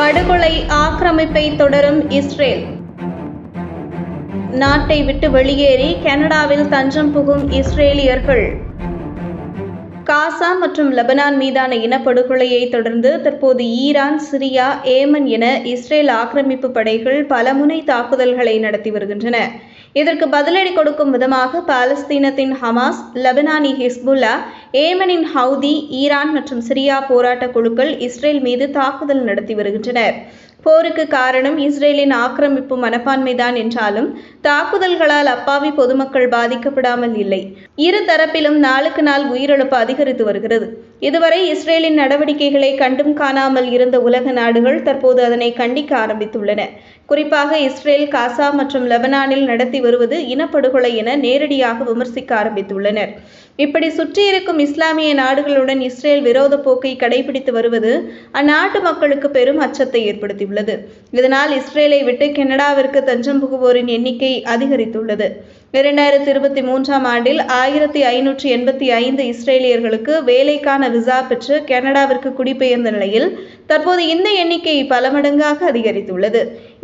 படுகொலை ஆக்கிரமிப்பை தொடரும் இஸ்ரேல். நாட்டை விட்டு வெளியேறி கனடாவில் தஞ்சம் புகும் இஸ்ரேலியர்கள். காசா மற்றும் லெபனான் மீதான இனப்படுகொலையை தொடர்ந்து தற்போது ஈரான் சிரியா ஏமன் என இஸ்ரேல் ஆக்கிரமிப்பு படைகள் பலமுனை தாக்குதல்களை நடத்தி வருகின்றன. இதற்கு பதிலடி கொடுக்கும் விதமாக பாலஸ்தீனத்தின் ஹமாஸ் லெபனானி ஹிஸ்புல்லா ஏமனின் ஹவுதி ஈரான் மற்றும் சிரியா போராட்ட குழுக்கள் இஸ்ரேல் மீது தாக்குதல் நடத்தி வருகின்றனர். போருக்கு காரணம் இஸ்ரேலின் ஆக்கிரமிப்பு மனப்பான்மைதான் என்றாலும் தாக்குதல்களால் அப்பாவி பொதுமக்கள் பாதிக்கப்படாமல் இல்லை. இரு தரப்பிலும் நாளுக்கு நாள் உயிரிழப்பு அதிகரித்து வருகிறது. இதுவரை இஸ்ரேலின் நடவடிக்கைகளை கண்டும் காணாமல் இருந்த உலக நாடுகள் தற்போது அதனை கண்டிக்க ஆரம்பித்துள்ளன. குறிப்பாக இஸ்ரேல் காசா மற்றும் லெபனானில் நடத்த வருவது இனப்படுகொலை என நேரடியாக விமர்சிக்க ஆரம்பித்துள்ளனர். இப்படி சுற்றியிருக்கும் இஸ்லாமிய நாடுகளுடன் இஸ்ரேல் விரோத போக்கை கடைபிடித்து வருவது அந்நாட்டு மக்களுக்கு பெரும் அச்சத்தை ஏற்படுத்தியுள்ளது. இதனால் இஸ்ரேலை விட்டு கனடாவிற்கு தஞ்சம் புகுவோரின் எண்ணிக்கை அதிகரித்துள்ளது. இரண்டாயிரத்தி இருபத்தி மூன்றாம் ஆண்டில் ஆயிரத்தி ஐநூற்றி எண்பத்தி ஐந்து இஸ்ரேலியர்களுக்கு வேலைக்கான விசா பெற்று கனடாவிற்கு குடிபெயர்ந்த நிலையில் தற்போது இந்த எண்ணிக்கை பல மடங்காக அதிகரித்துள்ளது.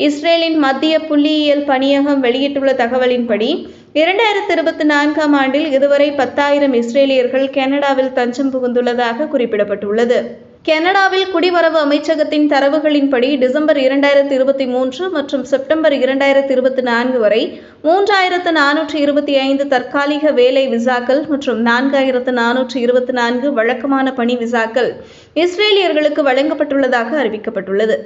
இஸ்ரேலின் மத்திய புள்ளியியல் பணியகம் வெளியிட்டுள்ள தகவலின்படி இரண்டாயிரத்தி இருபத்தி நான்காம் ஆண்டில் இதுவரை பத்தாயிரம் இஸ்ரேலியர்கள் கனடாவில் தஞ்சம் புகுந்துள்ளதாக குறிப்பிடப்பட்டுள்ளது. கனடாவில் குடிவரவு அமைச்சகத்தின் தரவுகளின்படி டிசம்பர் இரண்டாயிரத்தி இருபத்தி மூன்று மற்றும் செப்டம்பர் இரண்டாயிரத்தி இருபத்தி நான்கு வரை மூன்றாயிரத்து நானூற்றி இருபத்தி ஐந்து தற்காலிக வேலை விசாக்கள் மற்றும் நான்காயிரத்து நானூற்றி இருபத்தி நான்கு வழக்கமான பணி விசாக்கள் இஸ்ரேலியர்களுக்கு வழங்கப்பட்டுள்ளதாக அறிவிக்கப்பட்டுள்ளது.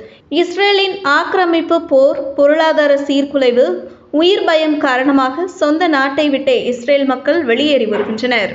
இஸ்ரேலின் ஆக்கிரமிப்பு போர் பொருளாதார சீர்குலைவு உயிர் பயம் காரணமாக சொந்த நாட்டை விட்டே இஸ்ரேல் மக்கள் வெளியேறி வருகின்றனர்.